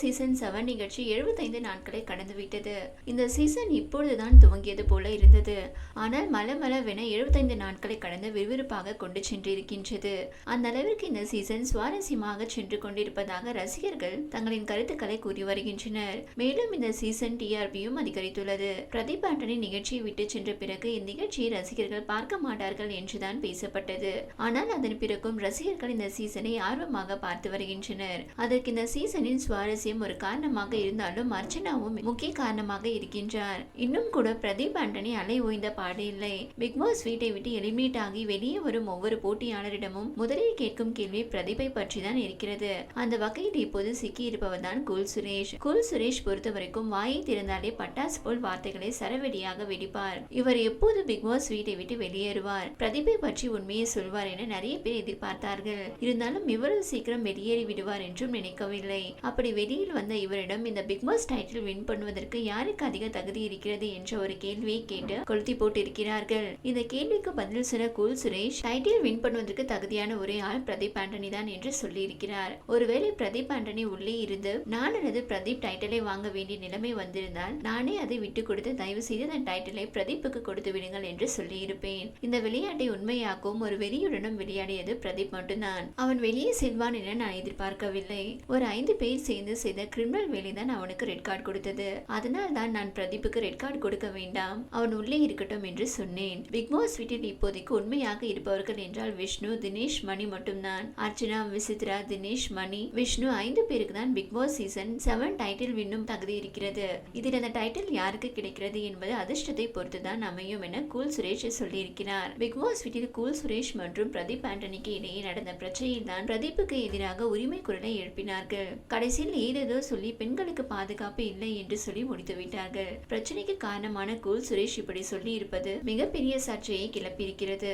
Season seven நிகழ்ச்சி எழுபத்தைந்து நாட்களை கடந்துவிட்டது. இந்த சீசன் இப்பொழுதுதான் துவங்கியது போல இருந்தது. ஆனால் மலமளவென எழுபத்தைந்து நாட்களை கடந்து விறுவிறுப்பாக கொண்டு சென்றிருக்கின்றது. அந்த அளவிற்கு இந்த சீசன் சுவாரஸ்யமாக சென்று கொண்டிருப்பதாக ரசிகர்கள் தங்களின் கருத்துக்களை கூறி வருகின்றனர். மேலும் இந்த சீசன் டிஆர்பியும் அதிகரித்துள்ளது. பிரதீப் ஆண்டனி நிகழ்ச்சியை விட்டு சென்ற பிறகு இந்நிகழ்ச்சியை ரசிகர்கள் பார்க்க மாட்டார்கள் என்றுதான் பேசப்பட்டது. ஆனால் அதன் பிறகும் ரசிகர்கள் இந்த சீசனை ஆர்வமாக பார்த்து வருகின்றனர். அதற்கு இந்த சீசனின் சுவாரஸ்யம் ஒரு காரணமாக இருந்தாலும் அர்ச்சனாவும் முக்கிய காரணமாக இருக்கின்றார். இன்னும் கூட பிரதீப் ஆண்டனி அலை ஓய்ந்த பாடு இல்லை பிக் பாஸ் வீட்டை விட்டு எலிமினேட் ஆகி வெளியே வரும் ஒவ்வொரு போட்டியாளரிடமும் முதலில் கேட்கும் கேள்வி பிரதீப்பை பற்றி தான் இருக்கிறது. அந்த வகையில் இப்போது சிக்கி இருப்பவர் தான் குல் சுரேஷ். குல் சுரேஷ் பொறுத்த வரைக்கும் வாயை திறந்தாலே பட்டாசு போல் வார்த்தைகளை சரவெடியாக வெடிப்பார். இவர் எப்போது பிக் பாஸ் வீட்டை விட்டு வெளியேறுவார். பிரதீப்பை பற்றி உண்மையை சொல்வார் என நிறைய பேர் எதிர்பார்த்தார்கள். இருந்தாலும் இவ்வளவு சீக்கிரம் வெளியேறி விடுவார் என்றும் நினைக்கவில்லை. அப்படி வெளியே வெளியில் வந்த இவரிடம் இந்த பிக் பாஸ் டைட்டில் வின் பண்ணுவதற்கு யாருக்கு அதிக தகுதி இருக்கிறது என்ற ஒரு கேள்வியை கேட்டு கொளுத்தி போட்டிருக்கிறார்கள். இந்த கேள்விக்கு பதில் சில கூல் சுரேஷ் டைட்டில் வின் பண்ணுவதற்கு தகுதியான ஒரே ஆள் பிரதீப் ஆண்டனி தான் என்று சொல்லியிருக்கிறார். ஒருவேளை பிரதீப் ஆண்டனி உள்ளே இருந்து நான் அல்லது பிரதீப் டைட்டிலை வாங்க வேண்டிய நிலைமை வந்திருந்தால் நானே அதை விட்டு கொடுத்து தயவு செய்து அந்த டைட்டிலை பிரதீப்புக்கு கொடுத்து விடுங்கள் என்று சொல்லியிருப்பேன். இந்த விளையாட்டை உண்மையாக்கும் ஒரு வெறியுடனும் விளையாடியது பிரதீப் மட்டும்தான். அவன் வெளியே செல்வான் என நான் எதிர்பார்க்கவில்லை. ஒரு ஐந்து பேர் சேர்ந்து செய்த கிரிமினல் வேலை தான் அவனுக்கு ரெட் கார்டு கொடுத்தது. அதனால் தான் நான் பிரதீப்புக்கு ரெட் கார்டு கொடுக்க வேண்டாம். அவன் உள்ளே இருக்கட்டும் என்று சொன்னேன். பிக் பாஸ் வீட்டில் இப்போதைக்கு உண்மையாக இருப்பவர்கள் என்றால் விஷ்ணு தினேஷ் மணி மட்டும்தான். அர்ச்சனா விசித்ரா தினேஷ் மணி விஷ்ணு ஐந்து பேருக்கு தான் Bigg Boss season seven title வின்னும் தகுதி இருக்கிறது. இதில் அந்த டைட்டில் யாருக்கு கிடைக்கிறது என்பது அதிர்ஷ்டத்தை பொறுத்து தான் அமையும் என கூல் சுரேஷ் சொல்லியிருக்கிறார். பிக் பாஸ் வீட்டில் கூல் சுரேஷ் மற்றும் பிரதீப் ஆண்டனிக்கு இடையே நடந்த பிரச்சனையில் தான் பிரதீப்புக்கு எதிராக உரிமை குரலை எழுப்பினார்கள். கடைசியில் ஏதேதோ சொல்லி பெண்களுக்கு பாதுகாப்பு இல்லை என்று சொல்லி முடித்து விட்டார்கள். பிரச்சனைக்கு காரணமான கூல் சுரேஷ் இப்படி சொல்லி இருப்பது மிகப்பெரிய சர்ச்சையை கிளப்பியிருக்கிறது.